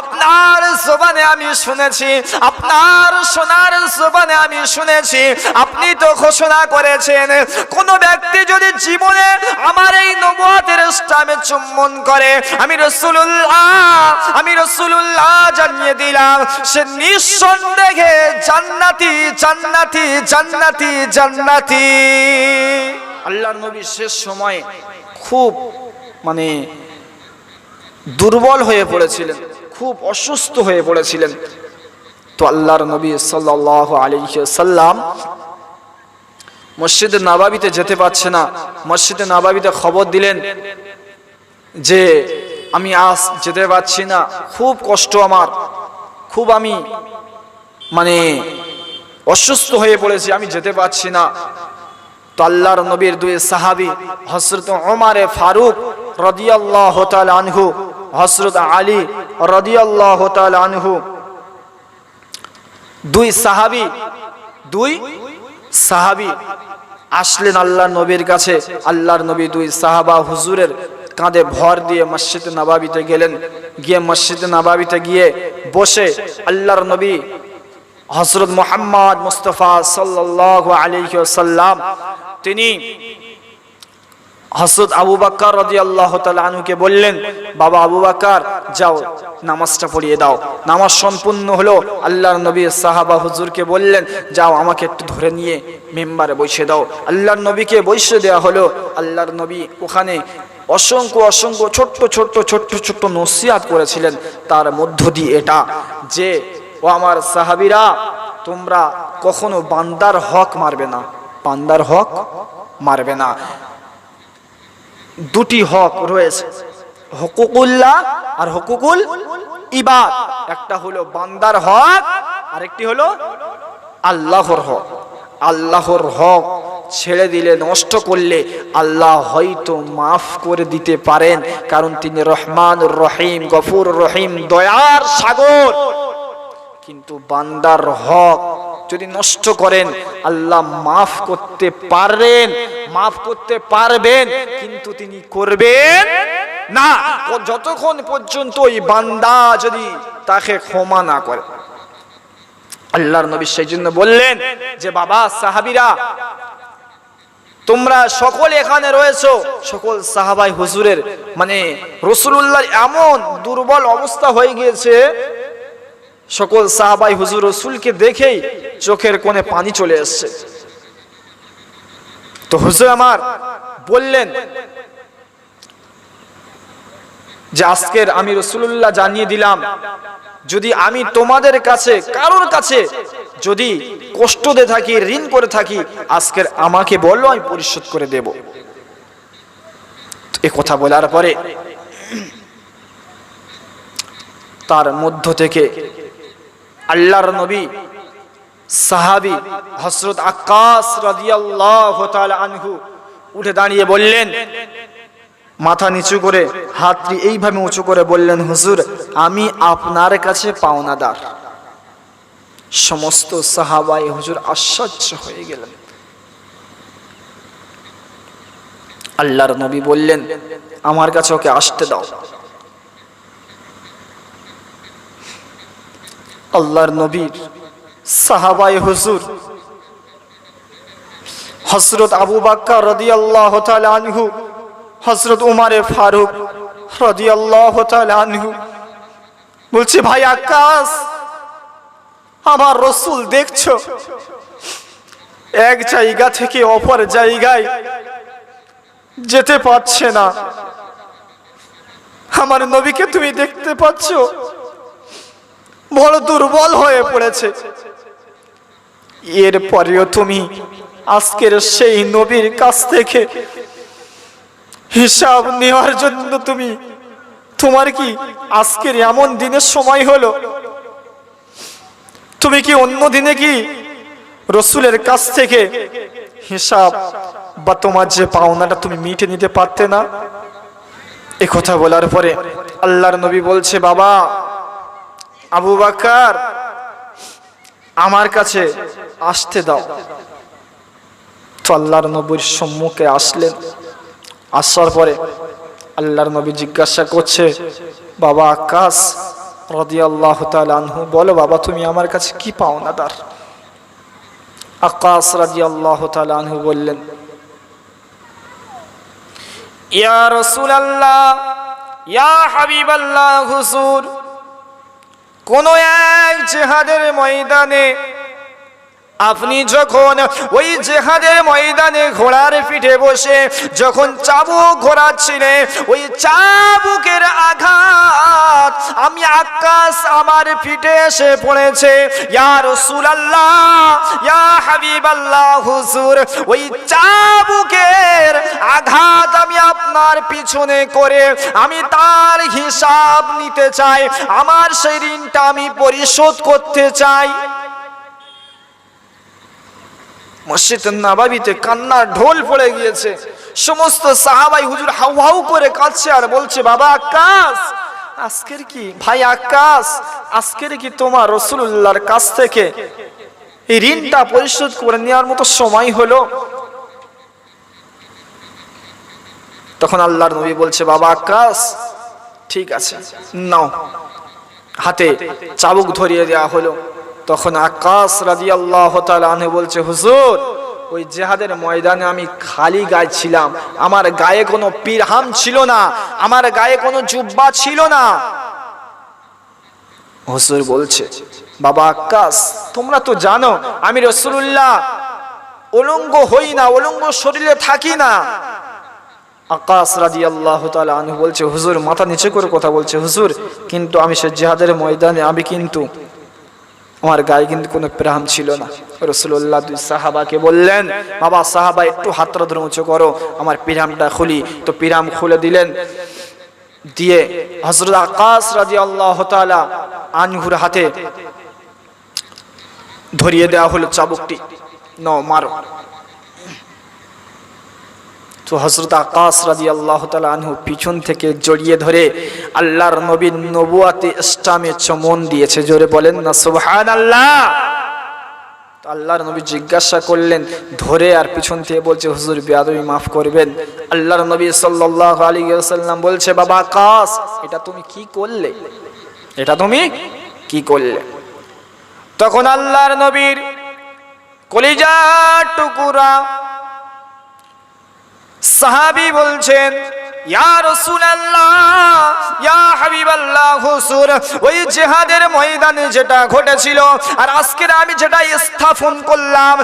আপনার জবানে আমি শুনেছি, আপনার সোনার জবানে আমি শুনেছি, আপনি তো ঘোষণা করেছেন, কোন ব্যক্তি যদি জীবনে আমার এই নবুয়াতের ইসলামে চুম্বন করে, আমি রসুল্লাহ আমি রসুল্লাহ জানিয়ে দিলাম, সে নিঃসন্দেহে জান্নাতি জান্নাতি জান্নাতি জান্নাতি। আল্লাহর নবী শেষ সময়ে খুব মানে দুর্বল হয়ে পড়েছিলেন। খুব অসুস্থ হয়ে পড়েছিলেন। তো আল্লাহর নবী সাল্লাহ সাল্লাম মসজিদে নাবাবিতে যেতে পারছে না। মসজিদে নাবাবিতে খবর দিলেন যে, আমি আজ যেতে পারছি না। খুব কষ্ট আমার। খুব আমি মানে অসুস্থ হয়ে পড়েছি। আমি যেতে পারছি না। তো আল্লাহর নবীর দুই সাহাবি হসরত ওমারে ফারুক রদিয়াল্লাহ আনহু হসরত আলী রদিয়াল্লাহ আনহু। দুই সাহাবি দুই সাহাবি আসলেন আল্লাহ নবীর কাছে। আল্লাহর নবী দুই সাহাবা হুজুরের কাঁধে ভর দিয়ে মসজিদ নাবাবিতে গেলেন। গিয়ে মসজিদ নাবাবিতে গিয়ে বসে আল্লাহর নবী হজরত মোহাম্মদ মুস্তফা সাল্লাহ আলাইহি সাল্লাম তিনি হজরত আবু বাক্কার রদি আল্লাহ আনুকে বললেন, বাবা আবু বাক্কার, যাও, নামাজটা পড়িয়ে দাও। নামাজ সম্পূর্ণ হলো আল্লাহর নবী সাহাবা হুজুরকে বললেন, যাও, আমাকে একটু ধরে নিয়ে মেম্বারে বসে দাও। আল্লাহর নবীকে বসে দেওয়া হলো আল্লাহর নবী ওখানে অসংখ্য অসংখ্য, ছোট্ট ছোট্ট ছোট্ট ছোট্ট নসিয়াত করেছিলেন। তার মধ্য দিয়ে এটা যে, ও আমার সাহাবিরা, তোমরা কখনো বান্দার হক মারবে না। বান্দার হক মারবে না। দুটি হক রয়েছে। হকুকুল্লাহ আর হকুকুল ইবাদ। একটা হলো বান্দার হক, আরেকটি হলো আল্লাহর হক। আল্লাহর হক ছেড়ে দিলে, নষ্ট করলে আল্লাহ হয়তো মাফ করে দিতে পারেন, কারণ তিনি রহমান রহিম গফুর রহিম, দয়ার সাগর। কিন্তু বান্দার হক যদি নষ্ট করেন, আল্লাহ মাফ করতে পারবেন মাফ করতে পারবেন, কিন্তু তিনি করবেন না। যতক্ষণ পর্যন্ত ওই বান্দা যদি তাকে ক্ষমা না করে। আল্লাহর নবী সেই জন্য বললেন যে, বাবা, সাহাবিরা, তোমরা সকল এখানে রয়েছো, সকল সাহাবাই হুজুরের মানে রসুল্লাহ এমন দুর্বল অবস্থা হয়ে গিয়েছে সকল সাহাবাই হুজুর রসুলকে দেখেই চোখের কোণে পানি চলে এসছে তো হুজুর আমার বললেন যে আজকের আমি রসুল্লাহ জানিয়ে দিলাম, যদি আমি তোমাদের কাছে, কারোর কাছে যদি কষ্ট দিয়ে থাকি, ঋণ করে থাকি, আজকের আমাকে বলল, আমি পরিশোধ করে দেব। এ কথা বলার পরে তার মধ্য থেকে আল্লাহর নবী, সাহাবি হসরত আকাশ রাদিয়াল্লাহু তাআলা আনহু উঠে দাঁড়িয়ে বললেন, মাথা নিচু করে, হাতটি এইভাবে উঁচু করে বললেন, হুজুর, আমি আপনার কাছে পাওনাদার। সমস্ত সাহাবাই হুজুর আশ্চর্য হয়ে গেলেন। আল্লাহর নবী বললেন, আমার কাছে ওকে আসতে দাও। আল্লাহর নবীর সাহাবাই হুজুর। হসরত আবু বাক্কা রদি আল্লাহ আনহু হসরত উমারে ফারুক রদি আল্লাহ আনহু বলছে, ভাই আকাশ, আমার রসুল দেখছ? এক জায়গা থেকে অপর জায়গায় যেতে পারছে না। আমার নবীকে তুমি দেখতে পাচ্ছ? বড় দুর্বল হয়ে পড়েছে। এরপরেও তুমি আজকের সেই নবীর কাছ থেকে হিসাব নেওয়ার জন্য তুমি, তোমার কি আজকের এমন দিনের সময় হলো? তুমি কি অন্য দিনে কি রসুলের কাছ থেকে হিসাব বা তোমার যে পাওনাটা তুমি মিটে নিতে পারতে না? এ কথা বলার পরে আল্লাহর নবী বলছে, বাবা আবু বাকার, আমার কাছে আসতে দাও। তো আল্লাহর নবীর সম্মুখে আসলেন। আসার পরে আল্লাহর নবী জিজ্ঞাসা করছে, বাবা আকাশ রদিয়াল্লাহ আনহু, বলো বাবা, তুমি আমার কাছে কি পাও না তার? আকাশ রাদিয়াল্লাহ আনহু বললেন, ইয়া রাসূলুল্লাহ, ইয়া হাবিবাল্লাহ হুজুর কোন এক জেহাদের ময়দানে আপনি যখন ওই জেহাদের ময়দানে ঘোড়ার পিঠে বসে যখন চাবুক ঘোরাচ্ছিলেন ওই চাবুকের আঘাত, আমি আকাশ আমার পিঠে এসে পড়েছে। ইয়া রাসূলুল্লাহ, ইয়া হাবিবাল্লাহ, হুজুর, ওই চাবুকের আঘাত আমি আপনার পিছনে করে আমি তার হিসাব নিতে চাই। আমার সেই ঋণটা আমি পরিশোধ করতে চাই। মসজিদ নাবাবিতে কান্নার ঢোল পড়ে গিয়েছে। সমস্ত সাহাবাই হুজুর হাউ হাউ করে কাঁদছে আর বলছে, বাবা আকাশ, আজকের কি? ভাই আকাশ, আজকের কি তোমার রসুল্লাহর কাছ থেকে এই ঋণটা পরিশোধ করে নেওয়ার মতো সময় হলো? তখন আল্লাহর নবী বলছে, বাবা আকাশ, ঠিক আছে, নাও, হাতে চাবুক ধরিয়ে দেওয়া হলো। তখন আকাশ রাজি আল্লাহ আনহু বলছে, হুজুর, ওই জেহাদের ময়দানে আমি খালি গায়ে ছিলাম। আমার গায়ে কোনো পিরহাম ছিল না, আমার গায়ে কোনো জুব্বা ছিল না। হুসুর বলছে, বাবা আকাশ, তোমরা তো জানো, আমি রসুল্লাহ অলঙ্গ হই না অলঙ্গ শরীরে থাকি না। আকাশ রাজি আল্লাহ বলছে, হুজুর, মাথা নিচে করে কথা বলছে। হুজুর, কিন্তু আমি সে জেহাদের ময়দানে, আমি কিন্তু আমার গায়ে কিন্তু কোনো প্রাণ ছিল না। রসুল্লাহ দুই সাহাবাকে বললেন, বাবা, সাহাবা, একটু হাতটা ধরে উঁচু করো, আমার পিরামটা খুলি। তো পিরাম খুলে দিলেন, দিয়ে হজরত আকাশ রাজি আল্লাহ আনহুর হাতে ধরিয়ে দেওয়া হলো চাবুকটি। ন মারো। তো হজরত আকাশ রাজি আল্লাহ আনহু পিছন থেকে জড়িয়ে ধরে আল্লাহর নবীর নবুয়াতে ইসলামে চমন দিয়েছে। জোরে বলেন না সুবহান আল্লাহ আল্লাহর নবী জিজ্ঞাসা করলেন, ধরে আর পিছন থেকে বলছে, হুজুর, বিয়াদবি মাফ করবেন। আল্লাহর নবী সাল্লাল্লাহু আলাইহি ওয়াসাল্লাম বলছে, বাবা আকাশ, এটা তুমি কি করলে? এটা তুমি কি করলে? তখন আল্লাহর নবীর কলিজা টুকুরা সাহাবি বলছেন ওই ময়দানে যেটা ঘটেছিল, আর আজকে আমি স্থাপন করলাম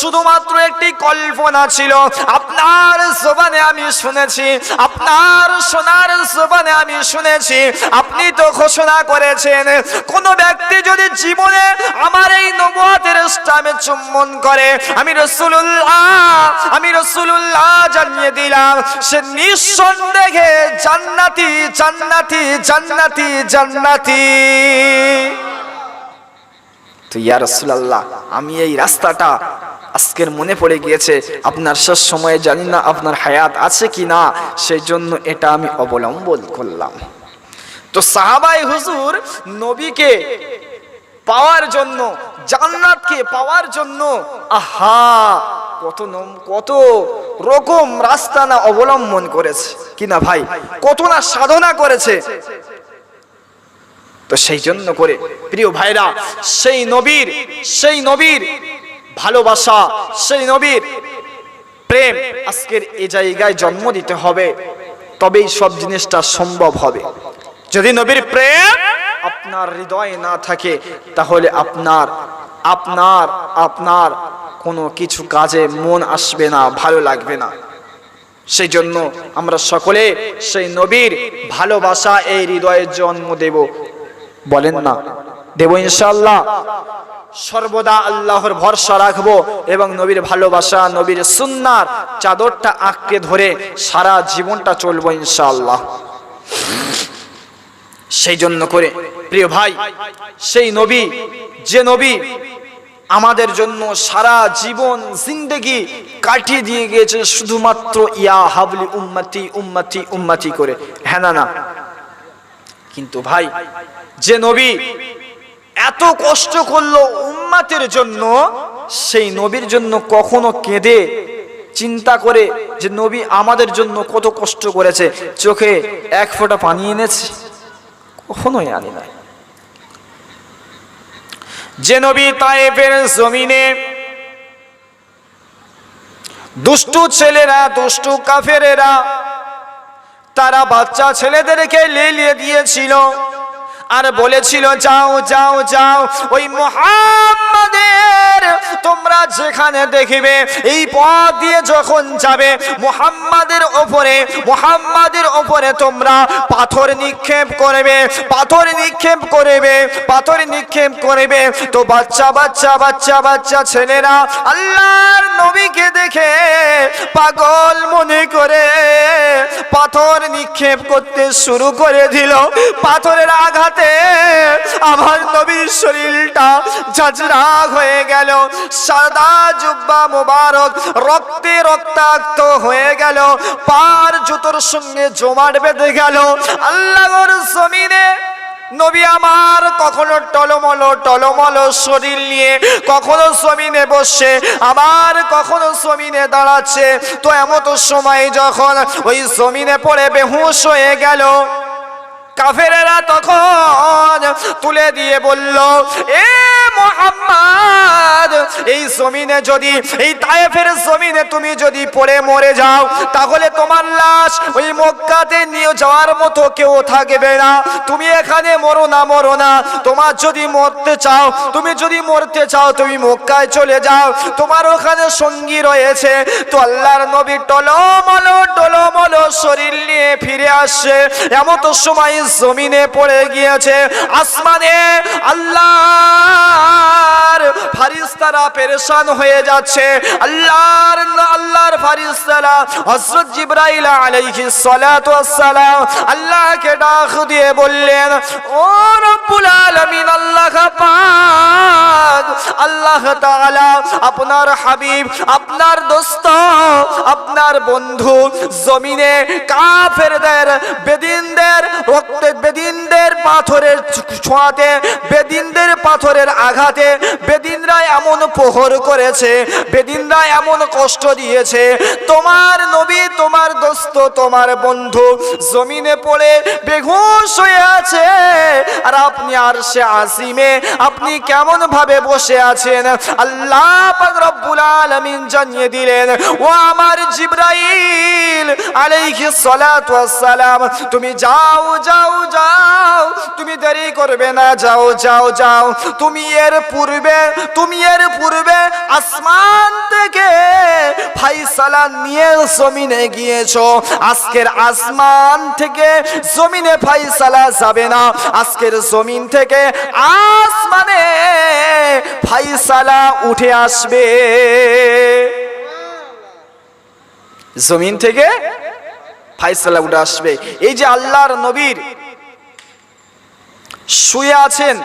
শুধুমাত্র একটি কল্পনা ছিল। আপনার জবানে আমি শুনেছি, আপনার সোনার জবানে আমি শুনেছি, আপনি তো ঘোষণা করেছেন, কোন ব্যক্তি যদি জীবনে আমার এই নবুয়াতের ইসলামে চুম্বন করে আমি রাসূলুল্লাহ, আমি রসুল্লাহ জানিয়ে দিলাম, সে নিঃসন্দেহে জান্নাতি জান্নাতি জান্নাতি জান্নাতি। তো ইয়া রসুল্লাহ আমি এই রাস্তাটা আজকের মনে পড়ে গিয়েছে, আপনার শেষ সময়ে জানি না আপনার হায়াত আছে কি না সেই জন্য এটা আমি অবলম্বন করলাম। তো সাহাবাই হুজুর নবীকে পাওয়ার জন্য, জান্নাতকে পাওয়ার জন্য, আহা, কত কত রকম রাস্তা না অবলম্বন করেছে। কিনা ভাই? কত না সাধনা করেছে। তো সেই জন্য করে, প্রিয় ভাইরা, সেই নবীর সেই নবীর ভালোবাসা, সেই নবীর প্রেম আজকের এই জায়গায় জন্ম দিতে হবে, তবেই সব জিনিসটা সম্ভব হবে। যদি নবীর প্রেম আপনার হৃদয়ে না থাকে, তাহলে আপনার আপনার আপনার কোনো কিছু কাজে মন আসবে না, ভালো লাগবে না। সেই জন্য আমরা সকলে সেই নবীর ভালোবাসা এই হৃদয়ে জন্ম দেব। বলেন না, দেব ইনশাল্লাহ সর্বদা আল্লাহর ভরসা রাখব এবং নবীর ভালোবাসা, নবীর সুন্নার চাদরটা আঁকড়ে ধরে সারা জীবনটা চলবো ইনশাআল্লাহ। সেই জন্য করে, প্রিয় ভাই, সেই নবী, যে নবী আমাদের জন্য সারা জীবন জিন্দেগি কাটিয়ে দিয়ে গিয়েছে শুধুমাত্র ইয়া হাবলি উম্মতি উম্মতি উম্মতি করে। হ্যাঁ না না। কিন্তু ভাই, যে নবী এত কষ্ট করল উম্মাতের জন্য, সেই নবীর জন্য কখনো কেঁদে, চিন্তা করে যে নবী আমাদের জন্য কত কষ্ট করেছে। চোখে এক ফোঁটা পানি এনেছে। কখনোই আনি নাই যে নবী তায়েফের জমিনে দুষ্টু ছেলেরা দুষ্টু কাফেরেরা তারা বাচ্চা ছেলেদেরকে লেলিয়ে দিয়েছিল আর বলেছিল, যাও যাও যাও। ওই মোহাম্মদের তোমরা যেখানে দেখিবে, এই পথ দিয়ে যখন যাবে, মোহাম্মদের ওপরে মোহাম্মদের ওপরে তোমরা পাথর নিক্ষেপ করবে, পাথর নিক্ষেপ করবে, পাথর নিক্ষেপ করবে। তো বাচ্চা বাচ্চা বাচ্চা বাচ্চা ছেলেরা আল্লাহর নবীকে দেখে পাগল মনে করে পাথর নিক্ষেপ করতে শুরু করে দিল। পাথরের আঘাতে আমার নবীর শরীরটা ঝাঁঝরা হয়ে গেল। সাদা জুব্বা মোবারক রক্তে রক্তাক্ত হয়ে গেল। পার জুতোর সঙ্গে জমাট বেঁধে গেল। আল্লাহর জমিনে নবী আমার কখনো টলমল টলমল শরীর নিয়ে কখনো জমিনে বসে আবার কখনো জমিনে দাঁড়াচ্ছে। তো এমতো সময় যখন ওই জমিনে পড়ে বেহুশ হয়ে গেল। কাফেরেরা তখন তুলে দিয়ে বলল এ মোহাম্মদ, এই জমিনে যদি, এই তায়েফের জমিনে তুমি যদি পড়ে মরে যাও, তাহলে তোমার লাশ ওই মক্কাতে নিয়ে যাওয়ার মতো কেউ থাকবে না। তুমি এখানে মরো না মরো না। তোমার যদি মরতে চাও, তুমি যদি মরতে চাও, তুমি মক্কায় চলে যাও। তোমার ওখানে সঙ্গী রয়েছে। তো আল্লাহর নবী টলমল টলমল শরীর নিয়ে ফিরে আসছে। এমন তো সময় জমিনে পড়ে গিয়েছে। আসমানে আল্লাহর ফারিস্তারা পেরেশান হয়ে যাচ্ছে। আল্লাহর আল্লাহর ফারিস্তারা হযরত জিবরাইল আলাইহিস সালাতু ওয়াস সালাম আল্লাহকে ডাক দিয়ে বললেন, ও রব্বুল আলামিন, আল্লাহ পাক আল্লাহ আপনার হাবিব, আপনার দোস্ত, আপনার বন্ধু জমিনে কাফেরদের, বেদিনদের রক্তে, বেদিনদের পাথরের ছোঁয়াতে, বেদিনদের পাথরের আঘাতে বেদিনরা এমন প্রহর করেছে, বেদিনরা এমন কষ্ট দিয়েছে। তোমার নবী, তোমার দোস্ত, তোমার বন্ধু জমিনে পড়ে বেঘুষ হয়ে আছে। আর আপনি আর সে আসিমে আপনি কেমন ভাবে বসে আছেন। আল্লাহ রব্বুল আলামিন জানিয়ে দিলেন, ও আমার জিব্রাইল আলাইহিস সালাতু সালাম তুমি যাও যাও যাও, তুমি দেরি করবে না, যাও যাও যাও। তুমি এর পূর্বে, তুমি এর পূর্বে আসমান থেকে ফাইসালা নিয়ে জমিনে গিয়েছো। আজকের আসমান থেকে জমিনে ফাইসালা যাবে না। আজকের জমিন থেকে আসমানে ফাইসালা উঠে আসবে। জমিন থেকে ফাইসালা উঠে আসবে। এই যে আল্লাহর নবীর শুয়ে আছেন,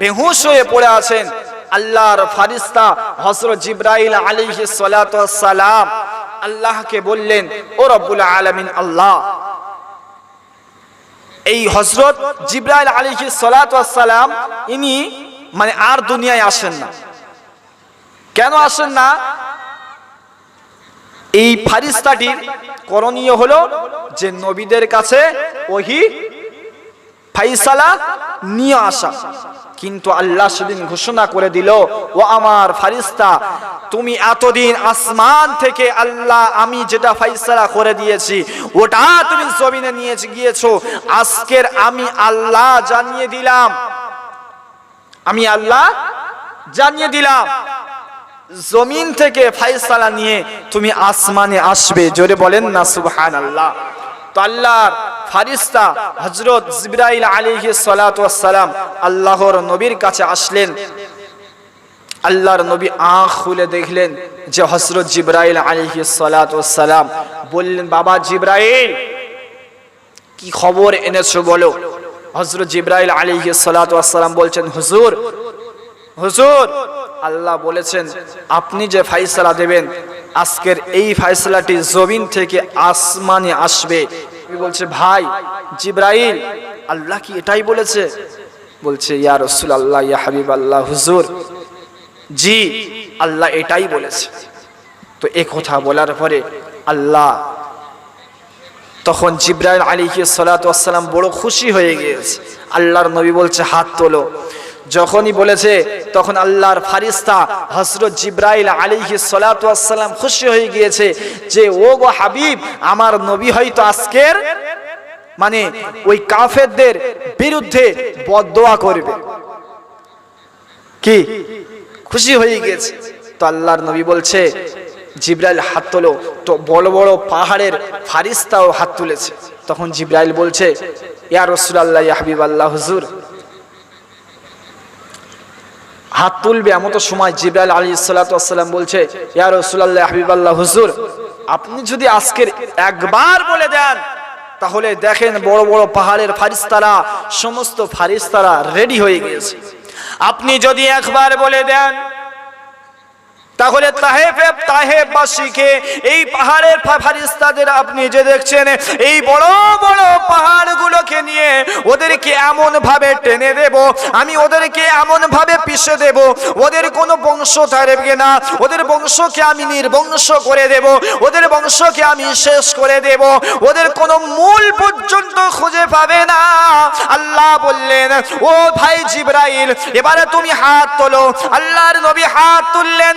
বেহুশ হয়ে পড়ে আছেন আল্লাহর ফারিস্তা হজরত জিব্রাইল সালাতু সালাম আল্লাহকে বললেন, ও রব্বুল আলামিন, আল্লাহ। এই হজরত জিব্রাইল সালাতু সালাম ইনি মানে আর দুনিয়ায় আসেন না। কেন আসেন না? এই ফারিস্তাটির করণীয় হলো যে নবীদের কাছে ওহি ফাইসালা নিয়ে আসা। কিন্তু আল্লাহ সেদিন ঘোষণা করে দিল, ও আমার ফারিস্তা, তুমি এতদিন আসমান থেকে আল্লাহ আমি যেটা ফাইসালা করে দিয়েছি, ওটা তুমি জমিনে নিয়ে গিয়েছো। আজকের আমি আল্লাহ জানিয়ে দিলাম। আমি আল্লাহ জানিয়ে দিলাম। জমিন থেকে ফাইসালা নিয়ে তুমি আসমানে আসবে। জোরে বলেন না সুবহান আল্লাহ তো আল্লাহর ফারিস্তা হজরত জিব্রাইল আল্লাহর নবীর কাছে আসলেন। আল্লাহর নবী আঁখ খুলে দেখলেন যে হজরত জিব্রাইল আলিহি সালাম বললেন, বাবা জিব্রাইল, কি খবর এনেছো বলো? হজরত জিব্রাইল আলিহি সালাম বলছেন, হুজুর হুজুর, আল্লাহ বলেছেন, আপনি যে ফাইসলা দেবেন, আজকের এই ফাইসলাটি জমিন থেকে আসমানে আসবে। বলছে, ভাই, জিব্রাইল, আল্লাহ কি এটাই বলেছে? বলছে, ইয়া রসুল আল্লাহ ইয়া হাবিব আল্লাহ হুজুর, জি, আল্লাহ এটাই বলেছে। তো এ কথা বলার পরে আল্লাহ তখন জিব্রাইল আলীকে সালাতাম বড় খুশি হয়ে গিয়েছে। আল্লাহর নবী বলছে, হাত তোলো। যখনই বলেছে, তখন আল্লাহর ফারিস্তা হজরত জিব্রাইল আলীহি সালাতাম খুশি হয়ে গিয়েছে যে, ও গো হাবিব, আমার নবী হয়তো আজকের মানে ওই কাফেরদের বিরুদ্ধে বদোয়া করবে। কি? খুশি হয়ে গিয়েছে। তো আল্লাহর নবী বলছে জিব্রাইল হাত তোলো। তো বড় বড় পাহাড়ের ফারিস্তাও হাত তুলেছে। তখন জিব্রাইল বলছে, ইয়া ইয়া হাবিব আল্লাহ হুজুর, হাত তুলবে এমন তো সময়? জিব্রাইল আলী সাল্লাম বলছে, ইয়া রসুলাল্লাহ হাবিব আল্লাহ হুজুর, আপনি যদি আজকের একবার বলে দেন, তাহলে দেখেন বড় বড় পাহাড়ের ফারিস্তারা, সমস্ত ফারিস্তারা রেডি হয়ে গিয়েছে। আপনি যদি একবার বলে দেন তাহলে তাহেফে তাহেববাসীকে এই পাহাড়ের ফারিস্তাদের আপনি যে দেখছেন, এই বড় বড় পাহাড়গুলোকে নিয়ে ওদেরকে এমন ভাবে টেনে দেব, আমি ওদেরকে এমন ভাবে পিষে দেব, ওদের কোনো বংশ থাকবে না, ওদের বংশকে আমি নির্বংশ করে দেব, ওদের বংশকে আমি শেষ করে দেব, ওদের কোনো মূল পর্যন্ত খুঁজে পাবে না। আল্লাহ বললেন, ও ভাই জিব্রাইল, এবারে তুমি হাত তোলো। আল্লাহর নবী হাত তুললেন